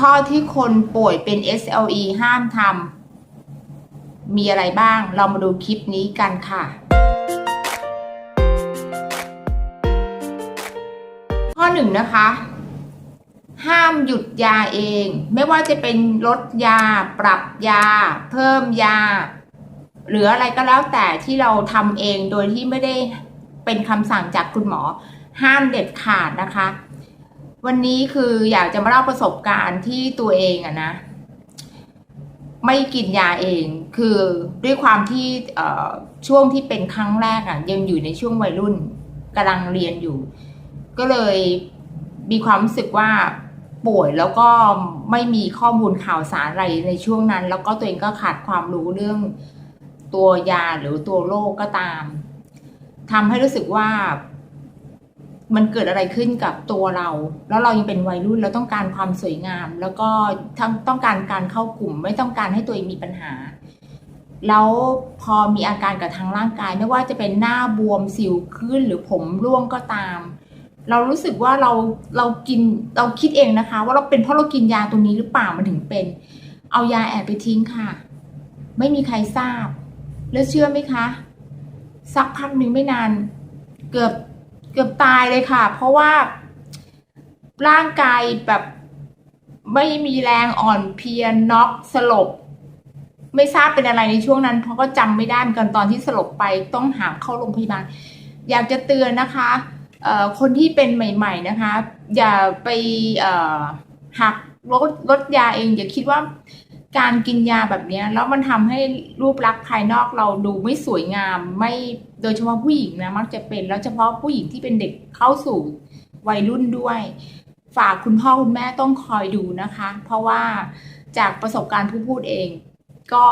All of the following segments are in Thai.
ข้อที่คนป่วยเป็น SLE ห้ามทำมีอะไรบ้าง เรามาดูคลิปนี้กันค่ะ ข้อหนึ่งนะคะ ห้ามหยุดยาเอง ไม่ว่าจะเป็นลดยา ปรับยา เพิ่มยา หรืออะไรก็แล้วแต่ที่เราทำเองโดยที่ไม่ได้เป็นคำสั่งจากคุณหมอ ห้ามเด็ดขาดนะคะ วันนี้คืออยากจะมาเล่าประสบการณ์ที่ตัวเองอะนะ ไม่กินยาเอง คือด้วยความที่ช่วงที่เป็นครั้งแรกอะยังอยู่ในช่วงวัยรุ่นกำลังเรียนอยู่ ก็เลยมีความรู้สึกว่าป่วยแล้วก็ไม่มีข้อมูลข่าวสารอะไรในช่วงนั้น แล้วก็ตัวเองก็ขาดความรู้เรื่องตัวยาหรือตัวโรคก็ตามทำให้รู้สึกว่า มันเกิดอะไรขึ้นกับตัวเรา แล้วเรายังเป็นวัยรุ่นเราต้องการความสวยงาม แล้วก็ทั้งต้องการการเข้ากลุ่ม ไม่ต้องการให้ตัวเองมีปัญหา แล้วพอมีอาการกับทางร่างกาย ไม่ว่าจะเป็นหน้าบวมสิวขึ้นหรือผมร่วงก็ตาม เรารู้สึกว่าเราเรากินเราคิดเองนะคะ ว่าเราเป็นเพราะเรากินยาตัวนี้หรือเปล่ามันถึงเป็น เอายาแอบไปทิ้งค่ะ ไม่มีใครทราบ แล้วเชื่อไหมคะ สักพักหนึ่งไม่นาน เกือบ เกือบตายเลยค่ะ เพราะว่าร่างกายแบบไม่มีแรงอ่อนเพลียน็อกสลบ ไม่ทราบเป็นอะไรในช่วงนั้น เพราะก็จำไม่ได้เหมือนกันตอนที่สลบไปต้องหามเข้าโรงพยาบาลอยากจะเตือนนะคะคนที่เป็นใหม่ ๆนะคะ อย่าไปหักลดลดยาเอง อย่าคิดว่าการกินยาแบบนี้แล้วมันทำให้รูปลักษณ์ภายนอกเราดูไม่สวยงามไม่ โดยเฉพาะผู้หญิงนะมักจะเป็น แล้วเฉพาะผู้หญิงที่เป็นเด็กเข้าสู่วัยรุ่นด้วย ฝากคุณพ่อคุณแม่ต้องคอยดูนะคะ เพราะว่าจากประสบการณ์ผู้พูดเอง ก็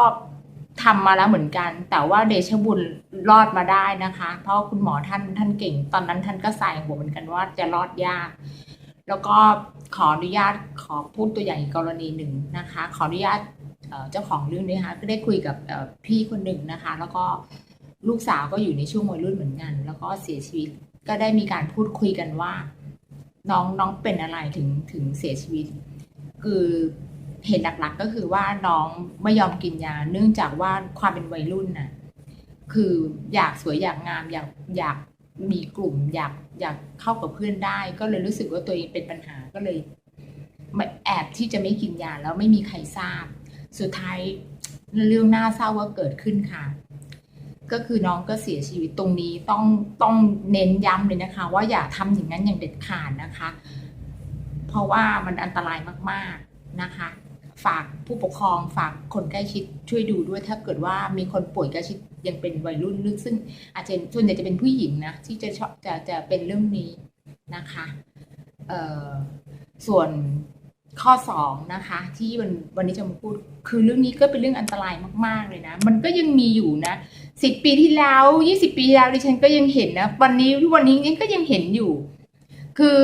ทำมาแล้วเหมือนกัน แต่ว่าเดชบุญรอดมาได้นะคะ เพราะคุณหมอท่านท่านเก่ง ตอนนั้นท่านก็ใส่หัวเหมือนกันว่าจะรอดยาก แล้วก็ขออนุญาตขอพูดตัวอย่างอีกกรณีหนึ่งนะคะ ขออนุญาตเจ้าของเรื่องนี้นะคะก็ได้คุยกับพี่คนหนึ่งนะคะ แล้วก็ ลูกสาวก็อยู่ในช่วงวัยรุ่นเหมือนกัน แล้วก็เสียชีวิตก็ได้มีการพูดคุยกันว่า น้องน้องเป็นอะไรถึงถึงเสียชีวิต คือเหตุหลักๆก็คือว่าน้องไม่ยอมกินยา เนื่องจากว่าความเป็นวัยรุ่นน่ะคืออยากสวยอยากงามอยากอยากมีกลุ่ม อยากอยากเข้ากับเพื่อนได้ ก็เลยรู้สึกว่าตัวเองเป็นปัญหาก็เลยแอบที่จะไม่กินยาแล้วไม่มีใครทราบ สุดท้ายเรื่องน่าเศร้าว่าเกิดขึ้นค่ะ ก็คือน้องก็เสียชีวิตตรงนี้ต้องต้องเน้นย้ำเลยนะคะ ว่าอย่าทำอย่างนั้นอย่างเด็ดขาดนะคะ เพราะว่ามันอันตรายมากๆนะคะ ฝากผู้ปกครองฝากคนใกล้ชิดช่วยดูด้วยถ้าเกิดว่ามีคนป่วยใกล้ชิดยังเป็นวัยรุ่นลึกซึ่งอาจจะส่วนใหญ่จะเป็นผู้หญิงนะที่จะชอบจะจะเป็นเรื่องนี้นะคะเอ่อส่วนข้อสองนะคะที่วันวันนี้จะมาพูดคือเรื่องนี้ก็เป็นเรื่องอันตรายมาก ๆ เลยนะ มันก็ยังมีอยู่นะ สิบปีที่แล้วยี่สิบปีที่แล้วดิฉันก็ยังเห็นนะ วันนี้ทุกวันนี้ยังก็ยังเห็นอยู่ คือ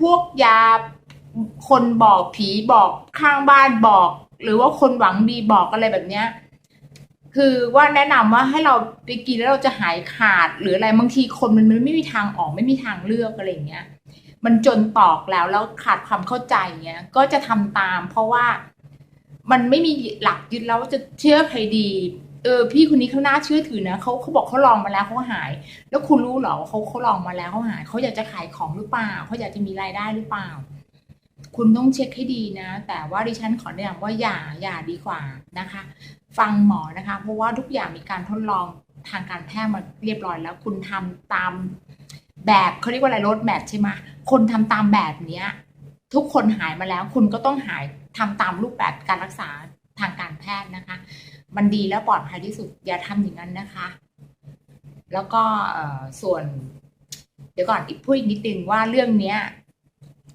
พวกยาคนบอกผีบอกข้างบ้านบอก หรือว่าคนหวังดีบอกอะไรแบบเนี้ย คือว่าแนะนำว่าให้เราไปกินแล้วเราจะหายขาด หรืออะไรบางทีคนมันไม่มีทางออกไม่มีทางเลือกอะไรอย่างเงี้ย มันจนตอกแล้วแล้วขาดความเข้าใจเงี้ย ก็จะทำตาม เพราะว่ามันไม่มีหลักยึดแล้วจะเชื่อใครดี เออพี่คนนี้เขาน่าเชื่อถือนะเขาเขาบอกเขาลองมาแล้วเขาหาย แล้วคุณรู้เหรอว่าเขาเขาลองมาแล้วเขาหายเขาอยากจะขายของหรือเปล่าเขาอยากจะมีรายได้หรือเปล่า คุณต้องเช็คให้ดีนะ แต่ว่าดิฉันขอแนะนำว่าอย่าอย่าดีกว่านะคะ ฟังหมอนะคะ เพราะว่าทุกอย่างมีการทดลองทางการแพทย์มาเรียบร้อยแล้ว คุณทำตามแบบเขาเรียกว่าอะไรรถแบบใช่ไหมคนทำตามแบบเนี้ย ทุกคนหายมาแล้ว คุณก็ต้องหายทำตามรูปแบบการรักษาทางการแพทย์นะคะ มันดีและปลอดภัยที่สุด อย่าทำอย่างนั้นนะคะ แล้วก็ส่วน เดี๋ยวก่อนอีกพูดอีกนิดนึงว่าเรื่องเนี้ย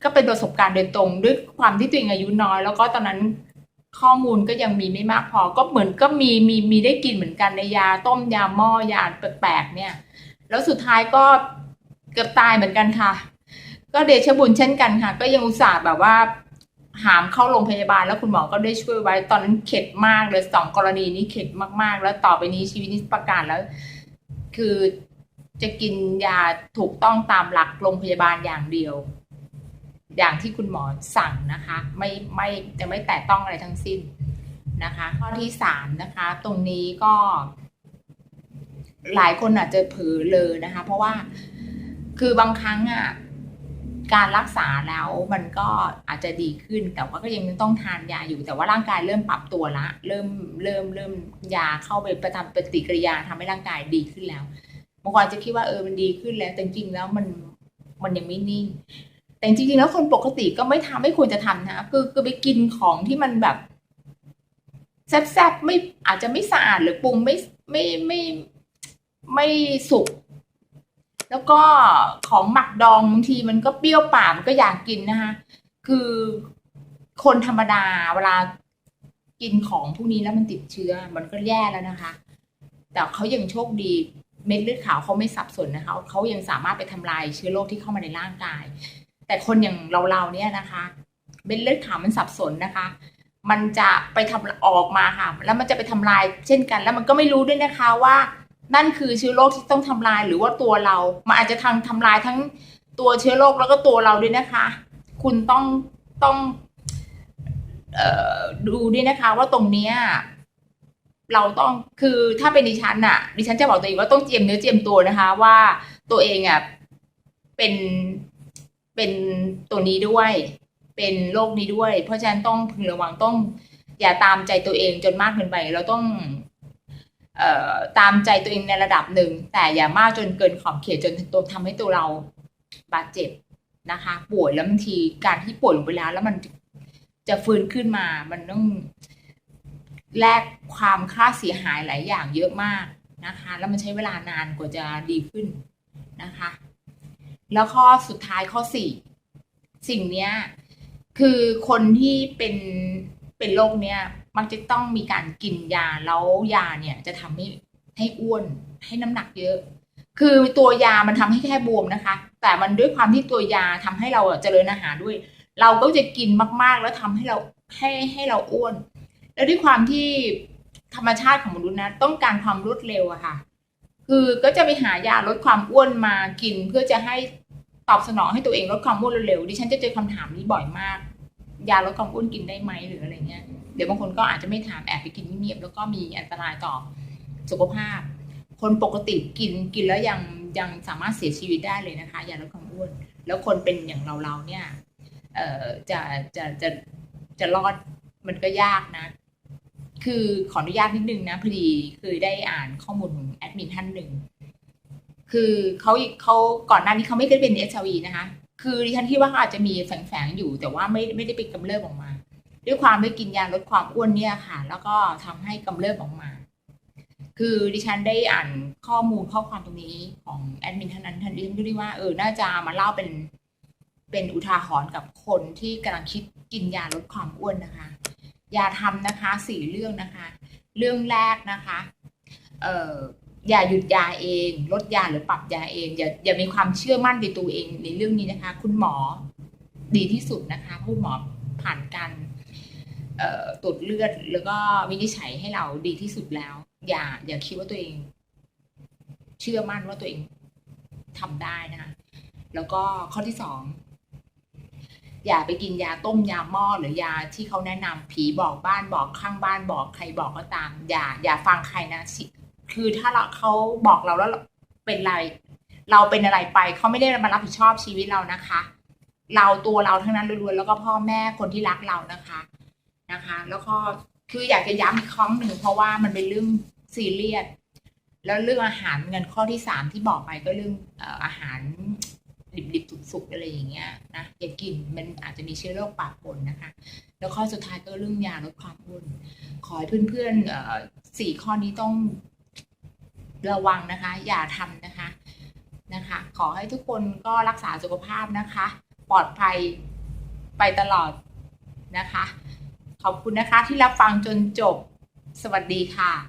ก็เป็นประสบการณ์โดยตรง ด้วยความที่ตัวเองอายุน้อย แล้วก็ตอนนั้นข้อมูลก็ยังมีไม่มากพอ ก็เหมือนก็มีมีมีได้กินเหมือนกันในยาต้มยาหม้อยาแปลกๆเนี่ย แล้วสุดท้ายก็เกือบตายเหมือนกันค่ะ ก็เดชะบุญเช่นกันค่ะ ก็ยังอุตส่าห์แบบว่า หามเข้าโรงพยาบาลแล้วคุณหมอก็ได้ช่วยไว้ตอนนั้นเข็ดมากเลยสองกรณีนี้เข็ดมากๆ แล้วต่อไปนี้ชีวิตนี้ประกาศแล้ว คือจะกินยาถูกต้องตามหลักโรงพยาบาลอย่างเดียว อย่างที่คุณหมอสั่งนะคะ ไม่ไม่จะไม่แตะต้องอะไรทั้งสิ้นนะคะ ข้อที่สามนะคะ ตรงนี้ก็ หลายคนอาจจะเผลอเลยนะคะ เพราะว่าคือบางครั้งอะ การรักษาแล้วมันก็อาจจะดีขึ้น แต่ว่าก็ยังต้องทานยาอยู่ แต่ว่าร่างกายเริ่มปรับตัวละ เริ่มเริ่มเริ่มยาเข้าไปประทำปฏิกิริยาทำให้ร่างกายดีขึ้นแล้วบางคนจะคิดว่าเออมันดีขึ้นแล้ว แต่จริงๆแล้วมันมันยังไม่นิ่ง แต่จริงๆแล้วคนปกติก็ไม่ทำไม่ควรจะทำนะคือคือไปกินของที่มันแบบแซ่บๆไม่อาจจะไม่สะอาดหรือปรุงไม่ไม่ไม่ไม่สุก แล้วก็ของหมักดองบางทีมันก็เปรี้ยวปากมันก็อยากกินนะคะคือคนธรรมดาเวลากินของพวกนี้แล้วมันติดเชื้อ มันก็แย่แล้วนะคะ แต่เขายังโชคดีเม็ดเลือดขาวเขาไม่สับสนนะคะเขายังสามารถไปทำลายเชื้อโรคที่เข้ามาในร่างกาย แต่คนอย่างเราๆเนี่ยนะคะเม็ดเลือดขาวมันสับสนนะคะ มันจะไปทำออกมาค่ะ แล้วมันจะไปทำลายเช่นกัน แล้วมันก็ไม่รู้ด้วยนะคะว่า นั่นคือเชื้อโรคที่ต้องทำลายหรือว่าตัวเรา มันอาจจะทางทำลายทั้งตัวเชื้อโรคแล้วก็ตัวเราด้วยนะคะ คุณต้องต้องออดูด้วยนะคะ ว่าตรงเนี้ยเราต้องคือถ้าเป็นดิฉันน่ะดิฉันจะบอกตัวเองว่าต้องเจียมเนื้อเจียมตัวนะคะ ว่าตัวเองอะเป็นเป็นตัวนี้ด้วย เป็นโรคนี้ด้วย เพราะฉะนั้นต้องพึงระวังต้องอย่าตามใจตัวเองจนมากเกินไป เราต้อง ตามใจตัวเองในระดับหนึ่ง แต่อย่ามากจนเกินขอบเขตจนตัวทำให้ตัวเราบาดเจ็บนะคะ ป่วยแล้วบางทีการที่ป่วยลงไปแล้วแล้วมันจะฟื้นขึ้นมา มันต้องแลกความค่าเสียหายหลายอย่างเยอะมากนะคะ แล้วมันใช้เวลานานกว่าจะดีขึ้นนะคะ แล้วข้อสุดท้ายข้อสี่สิ่งเนี้ยคือคนที่เป็น เป็นโรคเนี้ยมักจะต้องมีการกินยาแล้วยาเนี่ยจะทำให้ให้อ้วนให้น้ำหนักเยอะ คือตัวยามันทำให้แค่บวมนะคะ แต่มันด้วยความที่ตัวยาทำให้เราเจริญอาหารด้วย เราก็จะกินมากๆแล้วทำให้เราให้ให้เราอ้วน แล้วด้วยความที่ธรรมชาติของมนุษย์นะต้องการความรวดเร็วอะค่ะ คือก็จะไปหายาลดความอ้วนมากินเพื่อจะให้ตอบสนองให้ตัวเองลดความอ้วนเร็วๆดิฉันจะเจอคำถามนี้บ่อยมาก ยาลดความอ้วนกินได้ไหมหรืออะไรเงี้ยเดี๋ยวบางคนก็อาจจะไม่ถามแอบไปกินเงียบๆแล้วก็มีอันตรายต่อสุขภาพ คนปกติกินกินแล้วยังยังสามารถเสียชีวิตได้เลยนะคะยาลดความอ้วน แล้วคนเป็นอย่างเราเราเนี่ยเอ่อจะจะจะจะรอดมันก็ยากนะ คือขออนุญาตนิดนึงนะพอดีคือได้อ่านข้อมูลของแอดมินท่านหนึ่งคือเขาเขาก่อนหน้านี้เขาไม่เคยเป็นเอชวีนะคะ คือดิฉันคิดว่าอาจจะมีแฝงๆอยู่ แต่ว่าไม่ไม่ได้เป็นกำเริบออกมา ด้วยความไม่กินยาลดความอ้วนเนี่ยค่ะ แล้วก็ทำให้กำเริบออกมา คือดิฉันได้อ่านข้อมูลข้อความตรงนี้ของแอดมินท่านนั้นท่านดิฉันก็ได้ว่าเออน่าจะมาเล่าเป็นเป็นอุทาหรณ์กับคนที่กำลังคิดกินยาลดความอ้วนนะคะยาทำนะคะสี่เรื่องนะคะ เรื่องแรกนะคะ เอ่อ อย่าหยุดยาเอง ลดยาหรือปรับยาเอง อย่าอย่ามีความเชื่อมั่นในตัวเองในเรื่องนี้นะคะ คุณหมอดีที่สุดนะคะคุณหมอผ่านการตรวจเลือดแล้วก็วินิจฉัยให้เราดีที่สุดแล้ว อย่า อย่าคิดว่าตัวเอง เชื่อมั่นว่าตัวเองทำได้นะคะแล้วก็ข้อที่สองอย่าไปกินยาต้มยาหม้อหรือยาที่เขาแนะนำผีบอกบ้านบอกข้างบ้านบอกใครบอกก็ตาม อย่า อย่าฟังใครนะสิ คือถ้าเราเขาบอกเราแล้วเป็นไร เราเป็นอะไรไปเขาไม่ได้มารับผิดชอบชีวิตเรานะคะ เราตัวเราทั้งนั้นล้วนๆแล้วก็พ่อแม่คนที่รักเรานะคะนะคะ แล้วก็คืออยากจะย้ำอีกครั้งหนึ่งเพราะว่ามันเป็นเรื่องซีเรียสแล้วเรื่องอาหารเงินข้อที่สามที่บอกไปก็เรื่องอาหารดิบๆสุกๆอะไรอย่างเงี้ยนะอย่ากินมันอาจจะมีเชื้อโรคปากปนนะคะ แล้วข้อสุดท้ายก็เรื่องยาลดความอ้วนขอให้เพื่อนๆสี่ข้อนี้ต้อง ระวังนะคะ อย่าทำนะคะนะคะ ขอให้ทุกคนก็รักษาสุขภาพนะคะ ปลอดภัยไปตลอดนะคะ ขอบคุณนะคะที่รับฟังจนจบสวัสดีค่ะ